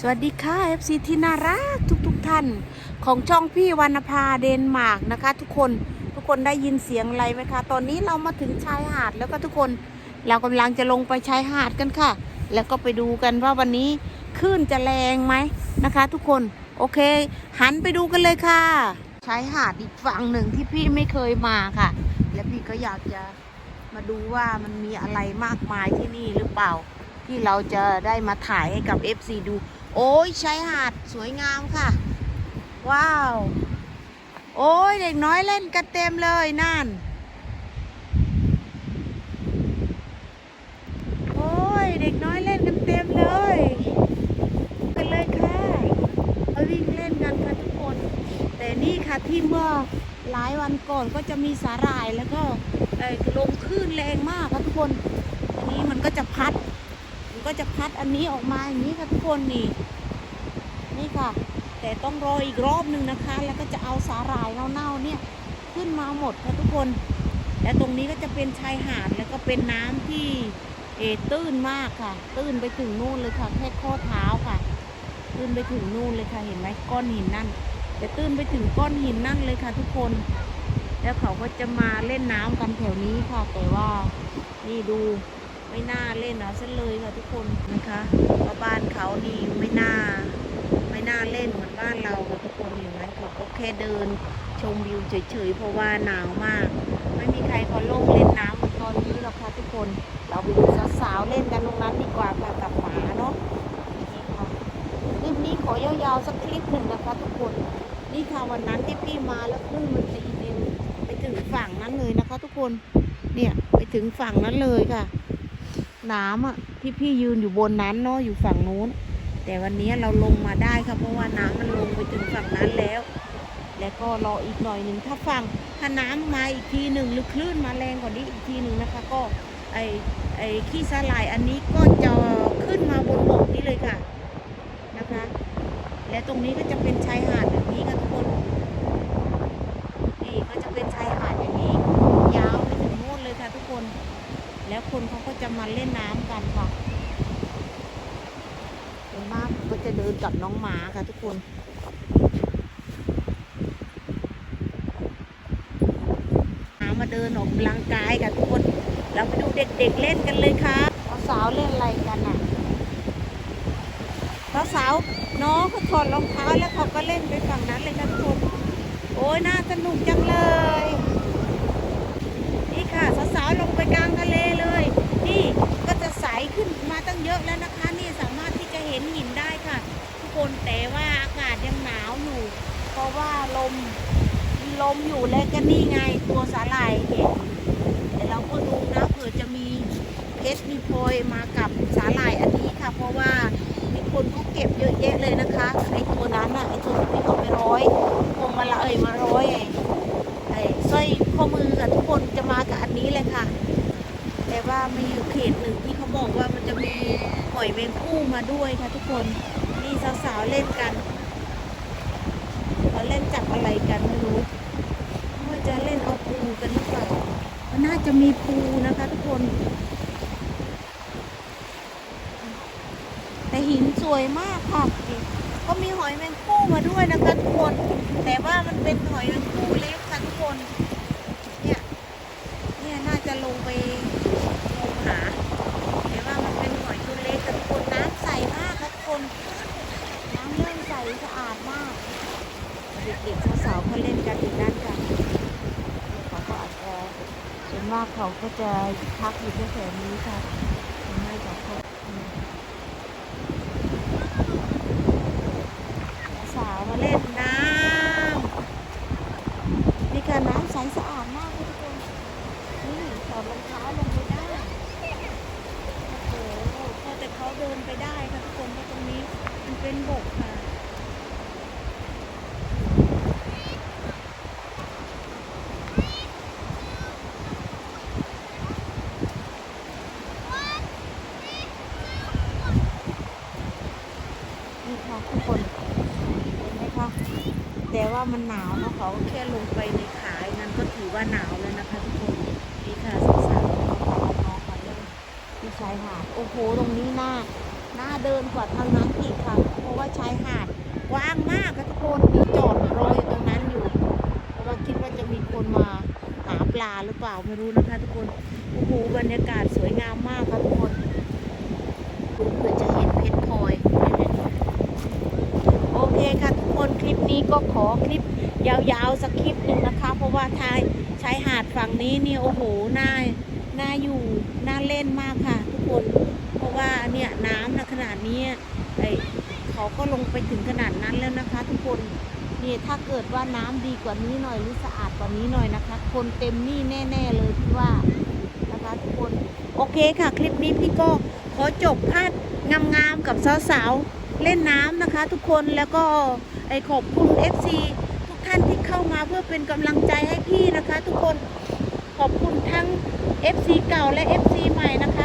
สวัสดีค่ะ FC ที่น่ารักทุกๆทท่าน ของช่องพี่วรรณภาเดนมาร์กนะคะ ทุกคนทุกคนได้ยินเสียงอะไรไหมคะ ตอนนี้เรามาถึงชายหาดแล้วก็ทุกคนเรากำลังจะลงไปชายหาดกันค่ะ แล้วก็ไปดูกันว่าวันนี้คลื่นจะแรงไหมนะคะ ทุกคนโอเค หันไปดูกันเลยค่ะชายหาดอีกฝั่งหนึ่งที่พี่ไม่เคยมาค่ะ และพี่ก็อยากจะมาดูว่ามันมีอะไรมากมายที่นี่หรือเปล่า ที่เราจะได้มาถ่ายให้กับ FC ดู โอ้ยชายหาดสวยงามค่ะ ว้าว โอ้ยเด็กน้อยเล่นกันเต็มเลยนั่น โอ้ยเด็กน้อยเล่นกันเต็มเลยกันเลยค่ะเอาวิ่งเล่นกันค่ะทุกคน แต่นี่ค่ะที่เมื่อหลายวันก่อนก็จะมีสาหร่ายแล้วก็เออลมคลื่นแรงมากค่ะทุกคน อันนี้มันก็จะพัด ก็จะพัดอันนี้ออกมาอย่างนี้ค่ะทุกคนนี่นี่ค่ะ แต่ต้องรออีกรอบหนึ่งนะคะ แล้วก็จะเอาสาหร่ายเน่าๆเนี่ยขึ้นมาหมดค่ะทุกคน และตรงนี้ก็จะเป็นชายหาดแล้วก็เป็นน้ำที่เออตื้นมากค่ะ ตื้นไปถึงนู่นเลยค่ะแค่ข้อเท้าค่ะตื้นไปถึงนู่นเลยค่ะเห็นไหมก้อนหินนั่นแต่ตื้นไปถึงก้อนหินนั่นเลยค่ะ ทุกคน แล้วเขาก็จะมาเล่นน้ำกันแถวนี้ค่ะ แต่ว่านี่ดู ไม่น่าเล่นเอาซะเลยค่ะทุกคนนะคะเพราะบ้านเขานี่ไม่น่า ไม่น่าเล่นเหมือนบ้านเราค่ะทุกคนเห็นไหมเขาก็แค่เดินชมวิวเฉยๆเพราะว่าหนาวมาก ไม่มีใครเขาลงเล่นน้ำเหมือนตอนนี้หรอกค่ะทุกคน เราไปดูสาวๆเล่นกันตรงนั้นดีกว่าค่ะกับหมาเนาะนี่ค่ะคลิปนี้ขอยาวๆสักคลิปหนึ่งนะคะทุกคน นี่ค่ะวันนั้นที่พี่มาแล้วคลื่นมันตีดินไปถึงฝั่งนั้นเลยนะคะ ทุกคน เนี่ยไปถึงฝั่งนั้นเลยค่ะ น้ำอะที่พี่ยืนอยู่บนนั้นเนาะอยู่ฝั่งนู้น แต่วันนี้เราลงมาได้ค่ะเพราะว่าน้ำมันลงไปถึงฝั่งนั้นแล้ว แล้วก็รออีกหน่อยหนึ่งถ้าฝั่งถ้าน้ำมาอีกทีหนึ่งหรือคลื่นมาแรงกว่านี้อีกทีหนึ่งนะคะ ก็ไอไอขี้สลายอันนี้ก็จะขึ้นมาบนบกนี้เลยค่ะนะคะ และตรงนี้ก็จะเป็นชายหาดแบบนี้ค่ะทุกคนนี่ก็จะเป็นชายหาดอย่างนี้ ยาวไปถึงโน่นเลยค่ะทุกคน แล้วคนเขาก็จะมาเล่นน้ำกันค่ะเป็นมากก็จะเดินกับน้องหมาค่ะทุกคนหามาเดินออกกำลังกายค่ะทุกคน เราไปดูเด็กๆเล่นกันเลยค่ะสาวๆเล่นอะไรกันอะสาวๆน้องเขาถอดรองเท้าแล้วเขาก็เล่นไปฝั่งนั้นเลยค่ะทุกคน โอ้ยน่าสนุกจังเลย นี่ค่ะสาวๆลงไปกลางทะเลเลย นี่ก็จะใสขึ้นมาตั้งเยอะแล้วนะคะ นี่สามารถที่จะเห็นหินได้ค่ะ ทุกคนแต่ว่าอากาศยังหนาวอยู่ เพ ราะว่าลมลมอยู่แล้วก็นี่ไงตัวสาหร่ายเห็นแต่เราก็ดูนะเผื่อจะมีเพชรมีโพลอยมากับสาหร่ายอันนี้ค่ะ เพราะว่ามีคนเขาเก็บเยอะแยะเลยนะคะไอตัวนั้นอะไอตัวที่เขาไปร้อยพวงมาละเอ่ยมาร้อยไอไอสร้อยข้อมือกับทุกคนจะมากับอันนี้เลยค่ะ แต่ว่ามีอยู่เขตหนึ่งที่เขาบอกว่ามันจะมีหอยแมงคู่มาด้วยค่ะทุกคนนี่สาวๆเล่นกัน เล่นจับอะไรกันไม่รู้ว่าจะเล่นเอาปูกันหรือเปล่ามันน่าจะมีปูนะคะทุกคน แต่หินสวยมากค่ะก็มีหอยแมงคู่มาด้วยนะคะทุกคน แต่ว่ามันเป็นหอยแมงคู่เล็กค่ะทุกคน เนี่ย เนี่ยน่าจะลงไปงมหา แต่ว่ามันเป็นหอยตัวเล็กแต่ทุกคนน้ำใสมากค่ะทุกคน น้ำเริ่มใสสะอาดมาก ด็กๆสาวๆเขาเล่นกันอยู่ด้านกันเขาก็อาจจะส่วนมากเขาก็จะพักอยู่แถวๆนี้ค่ะไม่กับเขาสาวมาเล่นน้ำนี่ค่ะน้ำใสสะอาดมากค่ะทุกคนนี่ถอดรองเท้าลงไปได้โอ้โหพอแต่เขาเดินไปได้ค่ะทุกคนเพราะตรงนี้มันเป็นบกค่ะ นี่ค่ะทุกคน เห็นไหมคะ แต่ว่ามันหนาวเนาะเขาแค่ลงไปในขายนั้นก็ถือว่าหนาวแล้วนะคะทุกคนนี่ค่ะสาวๆน้องๆมาเล่นที่ชายหาดโอ้โหตรงนี้หน่าหน่าเดินกว่าทางนั้นอีกค่ะทุกคว่าชายหาดกว้างมากค่ะทุกคนมีจอดรออยู่ตรงนั้นอยู่เพราะว่าคิดว่าจะมีคนมาหาปลาหรือเปล่าไม่รู้นะคะ ทุกคนโอ้โหบรรยากาศสวยงามมากค่ะทุกคนดูเพื่อจะเห็นเพชรพลอย โอเคค่ะทุกคนคลิปนี้ ก็ขอคลิปยาวๆสักคลิปหนึ่งนะคะ เพราะว่าทายชายหาดฝั่งนี้นี่โอ้โหน่าน่าอยู่น่าเล่นมากค่ะ ทุกคน เพราะว่าเนี่ยน้ำนะขนาดนี้ไอเขาก็ลงไปถึงขนาดนั้นแล้วนะคะ ทุกคนนี่ถ้าเกิดว่าน้ำดีกว่านี้หน่อยหรือสะอาดกว่านี้หน่อยนะคะ คนเต็มนี่แน่ ๆ เลยพี่ว่านะคะทุกคนโอเคค่ะ คลิปนี้พี่ก็ขอจบภาพงามๆกับสาวๆเล่นน้ำนะคะ ทุกคนแล้วก็ ไอขอบคุณ FC ทุกท่านที่เข้ามาเพื่อเป็นกำลังใจให้พี่นะคะ ทุกคนขอบคุณทั้ง FC เก่าและ FC ใหม่นะคะ